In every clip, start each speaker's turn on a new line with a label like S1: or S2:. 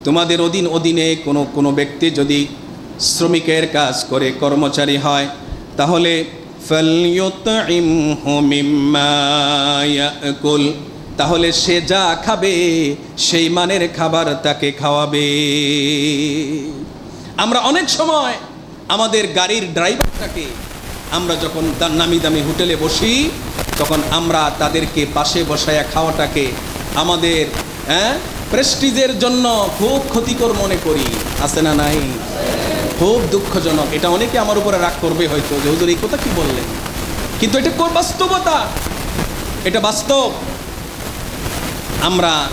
S1: তোমাদের অধীন অধীনে কোনো কোনো ব্যক্তি যদি শ্রমিকের কাজ করে, কর্মচারী হয়, তাহলে তাহলে সে যা খাবে, সেই মানের খাবার তাকে খাওয়াবে। আমরা অনেক সময় আমাদের গাড়ির ড্রাইভারটাকে আমরা যখন নামি দামি হোটেলে বসি, তখন আমরা তাদেরকে পাশে বসায়া খাওয়াটাকে আমাদের হ্যাঁ প্রেস্টিজের জন্য খুব ক্ষতিকর মনে করি, আছে না নাই? খুব দুঃখজনক। এটা অনেকে আমার উপরে রাগ করবে হয়তো যে, হুজুর, এই কথা কি বললেন? কিন্তু এটা বাস্তবতা। এটা বাস্তব। আমরা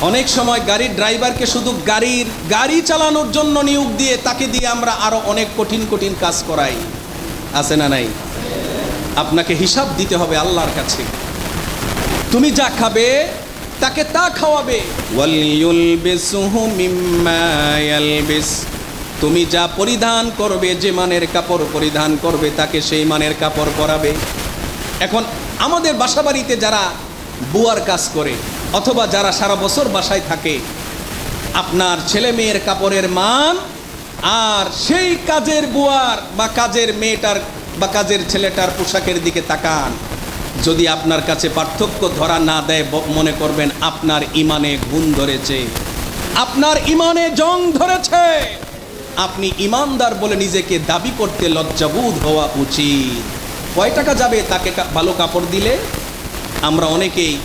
S1: অনেক সময় গাড়ির ড্রাইভারকে শুধু গাড়ির গাড়ি চালানোর জন্য নিয়োগ দিয়ে, তাকে দিয়ে আমরা আরও অনেক কঠিন কঠিন কাজ করাই। আছে না নাই? আপনাকে হিসাব দিতে হবে আল্লাহর কাছে। তুমি যা খাবে তাকে তা খাওয়াবে। তুমি যা পরিধান করবে, যে মানের কাপড় পরিধান করবে, তাকে সেই মানের কাপড় পরাবে। এখন আমাদের বাসাবাড়িতে যারা বুয়ার কাজ করে, অথবা যারা সারা বছর বাসায় থাকে, আপনার ছেলে মেয়ের কাপড়ের মান আর সেই কাজের বুয়ার বা কাজের মেয়েটার বা কাজের ছেলেটার পোশাকের দিকে তাকান। যদি আপনার কাছে পার্থক্য ধরা না দেয় মনে করবেন আপনার ইমানে গুণ ধরেছে। আপনার ইমানে জং ধরেছে। আপনি ইমানদার বলে নিজেকে দাবি করতে লজ্জাবোধ হওয়া উচিত। কয় টাকা যাবে তাকে ভালো কাপড় দিলে? আমরা অনেকেই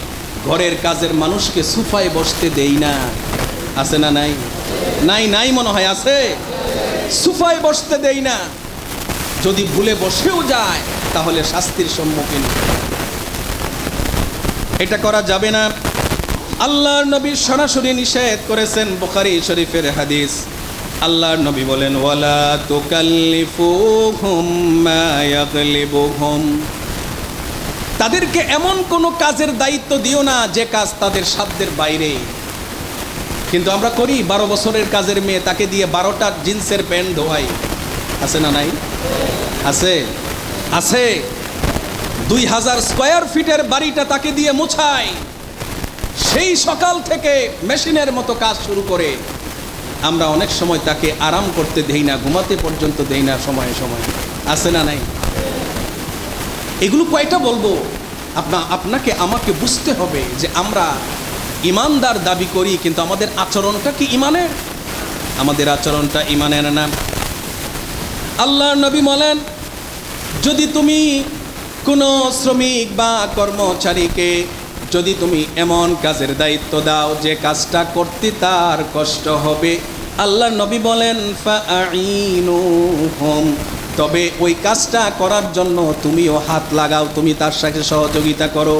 S1: ঘরের কাজের মানুষকে সুফায় বসতে দেই না। আছে না নাই? নাই নাই মনে হয় আছে। সুফায় বসতে দেই না। যদি ভুলে বসেও যায়, তাহলে শাস্তির সম্মুখীন এটা করা যাবে না। আল্লাহর নবী সরাসরি নিষেধ করেছেন বুখারী শরীফের হাদিস। আল্লাহর নবী বলেন, ওয়ালা তুকাল্লিফুহুম তাদেরকে এমন কোনো কাজের দায়িত্ব দিও না, যে কাজ তাদের সাধ্যের বাইরে। কিন্তু আমরা করি, বারো বছরের কাজের মেয়ে তাকে দিয়ে বারোটা জিন্সের প্যান্ট ধোয়াই। আছে না নাই? আছে। আছে। দুই হাজার স্কোয়ার ফিটের বাড়িটা তাকে দিয়ে মোছায় সেই সকাল থেকে মেশিনের মতো কাজ শুরু করে। আমরা অনেক সময় তাকে আরাম করতে দেই না, ঘুমাতে পর্যন্ত দেই না সময়ে সময়ে। আছে না নাই? এগুলো কয়টা বলব? আপনা, আপনাকে আমাকে বুঝতে হবে যে আমরা ইমানদার দাবি করি, কিন্তু আমাদের আচরণটা কি ইমানের? আমাদের আচরণটা ইমানের না। আল্লাহর নবী বলেন, যদি তুমি কোনো শ্রমিক বা কর্মচারীকে যদি তুমি এমন কাজের দায়িত্ব দাও যে কাজটা করতে তার কষ্ট হবে, আল্লাহ নবী বলেন তবে ওই কাজটা করার জন্য তুমিও হাত লাগাও, তুমি তার সাথে সহযোগিতা করো।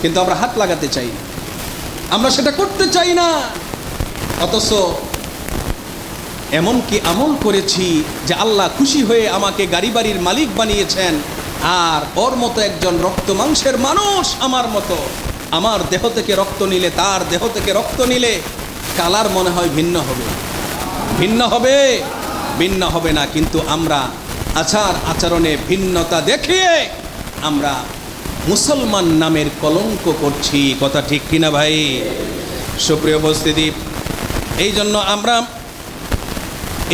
S1: কিন্তু আমরা হাত লাগাতে চাই না। আমরা সেটা করতে চাই না। অথচ এমনকি আমল করেছি যে আল্লাহ খুশি হয়ে আমাকে গাড়ি বাড়ির মালিক বানিয়েছেন। আর ওর মতো একজন রক্ত মাংসের মানুষ আমার মতো। আমার দেহ থেকে রক্ত নিলে, তার দেহ থেকে রক্ত নিলে কালার মনে হয় ভিন্ন হবে। ভিন্ন হবে ভিন্ন হবে না, কিন্তু আমরা আচার আচরণে ভিন্নতা দেখিয়ে আমরা মুসলমান নামের কলঙ্ক করছি। কথা ঠিক কিনা ভাই? সুপ্রিয় উপস্থিতি, এই জন্য আমরা,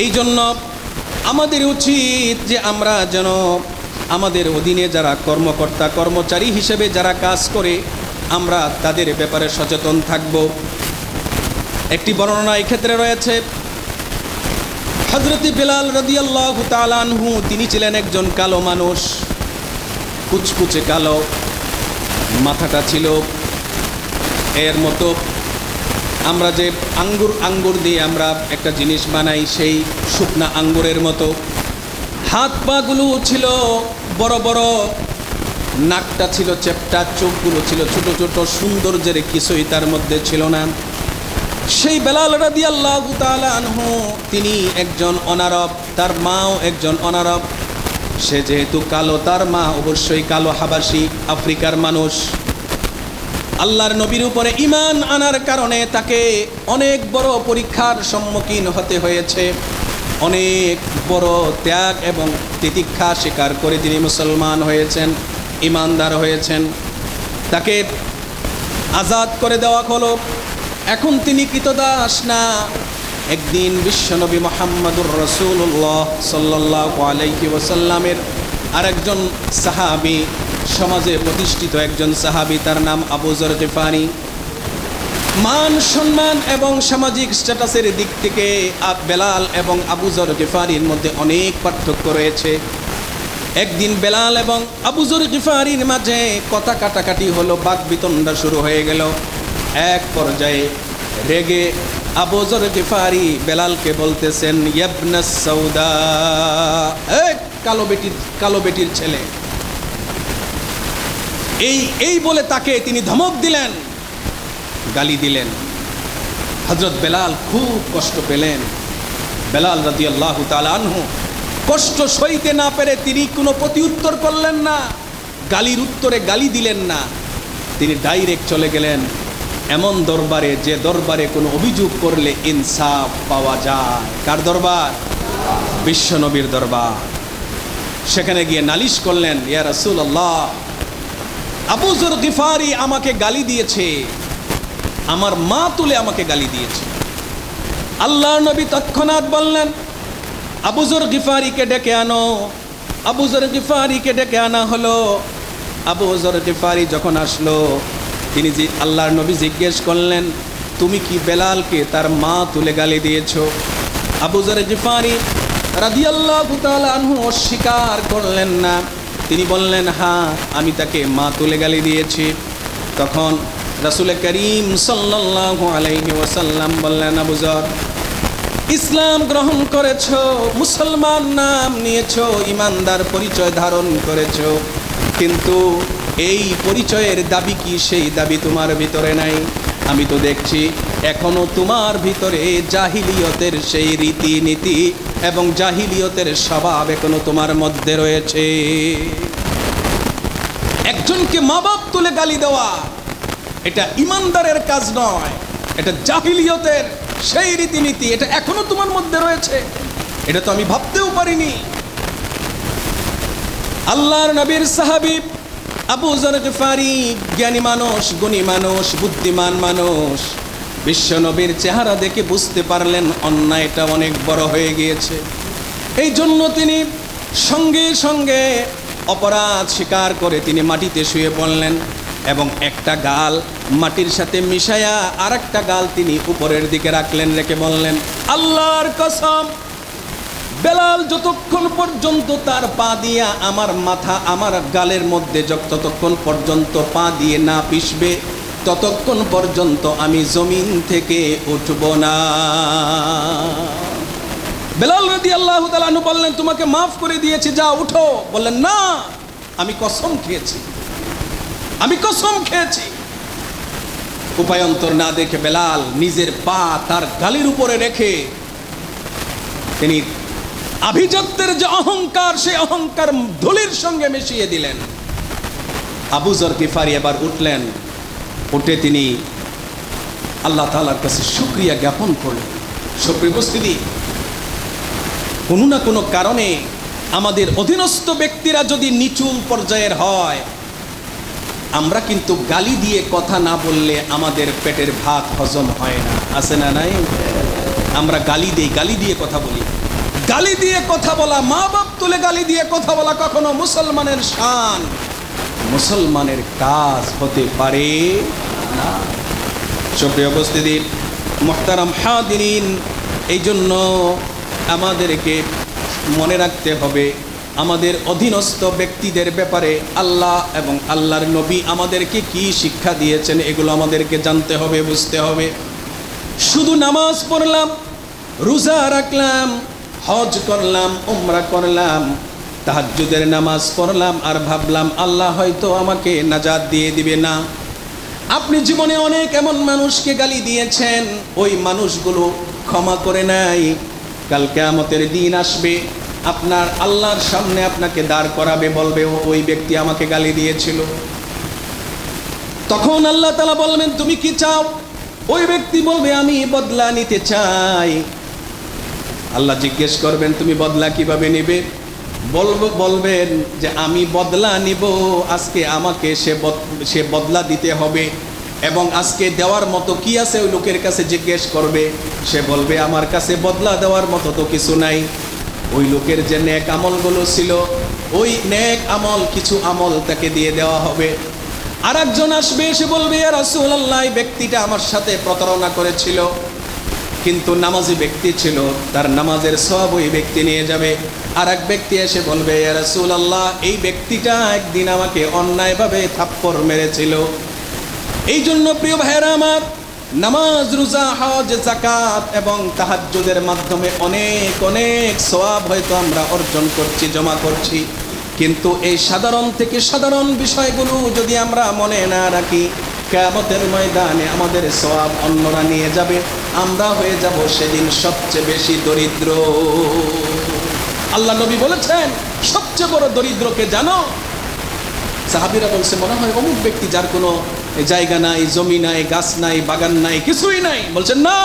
S1: এই জন্য আমাদের উচিত যে আমরা যেন আমাদের অধীনে যারা কর্মকর্তা, কর্মচারী হিসেবে যারা কাজ করে, আমরা তাদের ব্যাপারে সচেতন থাকব। একটি বর্ণনা এক্ষেত্রে রয়েছে হজরতি বেলাল রদিয়াল্লাহ তালানহু তিনি ছিলেন একজন কালো মানুষ, কুচকুচে কালো, মাথাটা ছিল এর মতো। আমরা যে আঙ্গুর আঙ্গুর দিয়ে আমরা একটা জিনিস বানাই, সেই শুকনা আঙ্গুরের মতো। হাত পাগুলো ছিল বড় বড়, নাকটা ছিল চেপটা, চোখগুলো ছিল ছোট ছোট, সৌন্দর্যের কিছুই তার মধ্যে ছিল না। সেই বেলাল রাদি আল্লাহ আনহু, তিনি একজন অনারব, তার মাও একজন অনারব। সে যেহেতু কালো, তার মা অবশ্যই কালো হাবাসি আফ্রিকার মানুষ। আল্লাহর নবীর উপরে ইমান আনার কারণে তাকে অনেক বড় পরীক্ষার সম্মুখীন হতে হয়েছে। অনেক বড় ত্যাগ এবং তিতিক্ষা স্বীকার করে তিনি মুসলমান হয়েছেন, ইমানদার হয়েছেন। তাকে আজাদ করে দেওয়া হলো। এখন তিনি কৃতদাস না। একদিন বিশ্বনবী মোহাম্মদুর রসুল্লাহ সাল্লাহ আলাইহি ওসাল্লামের আরেকজন সাহাবি সমাজে প্রতিষ্ঠিত একজন সাহাবি, তার নাম আবু জর গিফারি মান সম্মান এবং সামাজিক স্ট্যাটাসের দিক থেকে বেলাল এবং আবু জর গিফারির মধ্যে অনেক পার্থক্য রয়েছে। একদিন বেলাল এবং আবুজর গিফারির মাঝে কথা কাটাকাটি হলো বাক বিতণ্ডা শুরু হয়ে গেল। এক পর্যায়ে রেগে আবুজর গিফারি বেলালকে বলতেছেন ইয়াবনাস সৌদা। এক কালো বেটির কালো বেটির ছেলে। এই এই বলে তাকে তিনি ধমক দিলেন। গালি দিলেন। হজরত বেলাল খুব কষ্ট পেলেন। বেলাল রাজি আল্লাহ আনহু কষ্ট সইতে না পেরে তিনি কোনো প্রতিউত্তর করলেন না, গালির উত্তরে গালি দিলেন না। তিনি ডাইরেক্ট চলে গেলেন। এমন দরবারে যে দরবারে কোনো অভিযোগ করলে ইনসাফ পাওয়া যায়। কার দরবার? বিশ্বনবীর দরবার। সেখানে গিয়ে নালিশ করলেন, ইয়া রাসূল আল্লাহ আবুজর গিফারি আমাকে গালি দিয়েছে। আমার মা তুলে আমাকে গালি দিয়েছে। আল্লাহ নবী তৎক্ষণাৎ বললেন আবুজর গিফারিকে ডেকে আনো। আবুজর গিফারিকে ডেকে আনা হলো। আবুজর গিফারি যখন আসলো, তিনি যে আল্লাহর নবী জিজ্ঞেস করলেন, তুমি কি বেলালকে তার মা তুলে গালি দিয়েছ? আবুজর গিফারি রাদিয়াল্লাহু আনহু অস্বীকার করলেন না। তিনি বললেন হ্যাঁ আমি তাকে মা তুলে গালি দিয়েছি। তখন রাসূল করিম ওয়াসাল্লাম বললেন ইসলাম গ্রহণ করেছ, মুসলমান নাম নিয়েছ, ইমানদার পরিচয় ধারণ করেছ, কিন্তু এই পরিচয়ের দাবি কি? সেই দাবি তোমার ভিতরে নাই। আমি তো দেখছি, এখনও তোমার ভিতরে জাহিলিয়তের সেই রীতিনীতি এবং জাহিলিয়তের স্বভাব এখনও তোমার মধ্যে রয়েছে। একজনকে মা বাপ তুলে গালি দেওয়া এটা ইমানদারের কাজ নয়, এটা জাহিলিয়তের সেই রীতিনীতি, এটা এখনও তোমার মধ্যে রয়েছে। এটা তো আমি ভাবতেও পারিনি। আল্লাহর নবীর সাহাবি আবু জর গিফারি, জ্ঞানী মানুষ, গুণী মানুষ, বুদ্ধিমান মানুষ, বিশ্ব নবীর চেহারা দেখে বুঝতে পারলেন অন্যায়টা অনেক বড় হয়ে গিয়েছে। এই জন্য তিনি সঙ্গে সঙ্গে অপরাধ স্বীকার করে তিনি মাটিতে শুয়ে পড়লেন। এবং একটা গাল মাটির সাথে মিশায়া আর একটা গাল তিনি উপরের দিকে রাখলেন, রেখে বললেন, আল্লাহর কসম, বেলাল যতক্ষণ পর্যন্ত তার পা দিয়া আমার মাথা আমার গালের মধ্যে ততক্ষণ পর্যন্ত পা দিয়ে না পিসবে ততক্ষণ পর্যন্ত আমি জমিন থেকে উঠব না। বেলাল রদি আল্লাহ তালু বললেন, তোমাকে মাফ করে দিয়েছি যা উঠো। বললেন, না, আমি কসম খেয়েছি। আমি কসম খেয়েছি। উপায়ন্তর না দেখে বেলাল নিজের পা তার গালির উপরে রেখে তিনি আভিজাত্যের যে অহংকার, সে অহংকার ধুলির সঙ্গে মিশিয়ে দিলেন। আবু জর গিফারি এবার উঠলেন। উঠে তিনি আল্লাহ তালার কাছে শুক্রিয়া জ্ঞাপন করলেন। সুপ্রিয় উপস্থিতি, কোনো না কোনো কারণে আমাদের অধীনস্থ ব্যক্তিরা যদি নিচুল পর্যায়ের হয় আমরা কিন্তু গালি দিয়ে কথা না বললে আমাদের পেটের ভাত হজম হয় না। আছে না নাই? আমরা গালি দিই, গালি দিয়ে কথা বলি। গালি দিয়ে কথা বলা মা বাপ তুলে গালি দিয়ে কথা বলা কখনো মুসলমানের শান। মুসলমানের কাজ হতে পারে না। সুপ্রিয় উপস্থিতি, মোহতারাম হাদিন এই জন্য আমাদেরকে মনে রাখতে হবে আমাদের অধীনস্থ ব্যক্তিদের ব্যাপারে আল্লাহ এবং আল্লাহর নবী আমাদেরকে কি শিক্ষা দিয়েছেন, এগুলো আমাদেরকে জানতে হবে, বুঝতে হবে। শুধু নামাজ পড়লাম, রোজা রাখলাম, হজ করলাম, উমরা করলাম, তাহাজ্জুদের নামাজ পড়লাম আর ভাবলাম, আল্লাহ হয়তো আমাকে নাজাদ দিয়ে দিবে না। আপনি জীবনে অনেক এমন মানুষকে গালি দিয়েছেন, ওই মানুষগুলো ক্ষমা করে নাই, কাল কেয়ামতের দিন আসবে। আপনার আল্লাহর সামনে আপনাকে দাঁড় করাবে বলবে "ও, ওই ব্যক্তি আমাকে গালি দিয়েছিল। তখন আল্লাহ তালা বলবেন তুমি কি চাও? ওই ব্যক্তি বলবে আমি বদলা নিতে চাই। আল্লাহ জিজ্ঞেস করবেন তুমি বদলা কীভাবে নেবে? বলব বলবেন যে আমি বদলা নিব আজকে আমাকে সে সে বদলা দিতে হবে এবং আজকে দেওয়ার মতো কি আছে ওই লোকের কাছে জিজ্ঞেস করবে? সে বলবে আমার কাছে বদলা দেওয়ার মতো তো কিছু নাই। ওই লোকের যে নেক আমলগুলো ছিল, ওই ন্যাক আমল কিছু আমল তাকে দিয়ে দেওয়া হবে। আর একজন আসবে এসে বলবে রাসুল আল্লাহ এই ব্যক্তিটা আমার সাথে প্রতারণা করেছিল। কিন্তু নামাজি ব্যক্তি ছিল, তার নামাজের সব ওই ব্যক্তি নিয়ে যাবে। আর এক ব্যক্তি এসে বলবে রাসুল আল্লাহ এই ব্যক্তিটা একদিন আমাকে অন্যায়ভাবে থাপ্পড় মেরেছিল। এই জন্য প্রিয় ভাইয়েরা আমার নামাজ, রোজা, হজ জাকাত এবং তাহাজ্জুদের মাধ্যমে অনেক অনেক সওয়াব হয়তো আমরা অর্জন করছি, জমা করছি। কিন্তু এই সাধারণ থেকে সাধারণ বিষয়গুলো যদি আমরা মনে না রাখি, কেয়ামতের ময়দানে আমাদের সওয়াব অন্যরা নিয়ে যাবে। আমরা হয়ে যাব সেদিন সবচেয়ে বেশি দরিদ্র। আল্লাহ নবী বলেছেন, সবচেয়ে বড় দরিদ্রকে জানো? সাহাবিরা বলছে, মনে হয় অমুক ব্যক্তি যার কোনো জায়গা নাই, জমি নাই, গাছ নাই, বাগান নাই, কিছুই নাই। বলছেন, না,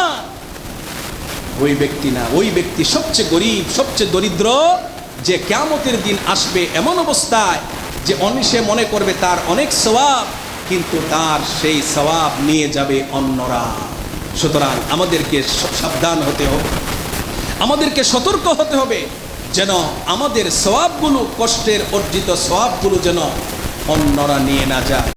S1: ওই ব্যক্তি না, ওই ব্যক্তি সবচেয়ে গরিব, সবচেয়ে দরিদ্র, যে কেয়ামতের দিন আসবে এমন অবস্থায় যে অনিশে মনে করবে তার অনেক সওয়াব, কিন্তু তার সেই সওয়াব নিয়ে যাবে অন্যরা। সুতরাং আমাদেরকে সাবধান হতে হবে। আমাদেরকে সতর্ক হতে হবে যেন আমাদের সওয়াবগুলো, কষ্টের অর্জিত সওয়াবগুলো যেন অন্যরা নিয়ে না যায়।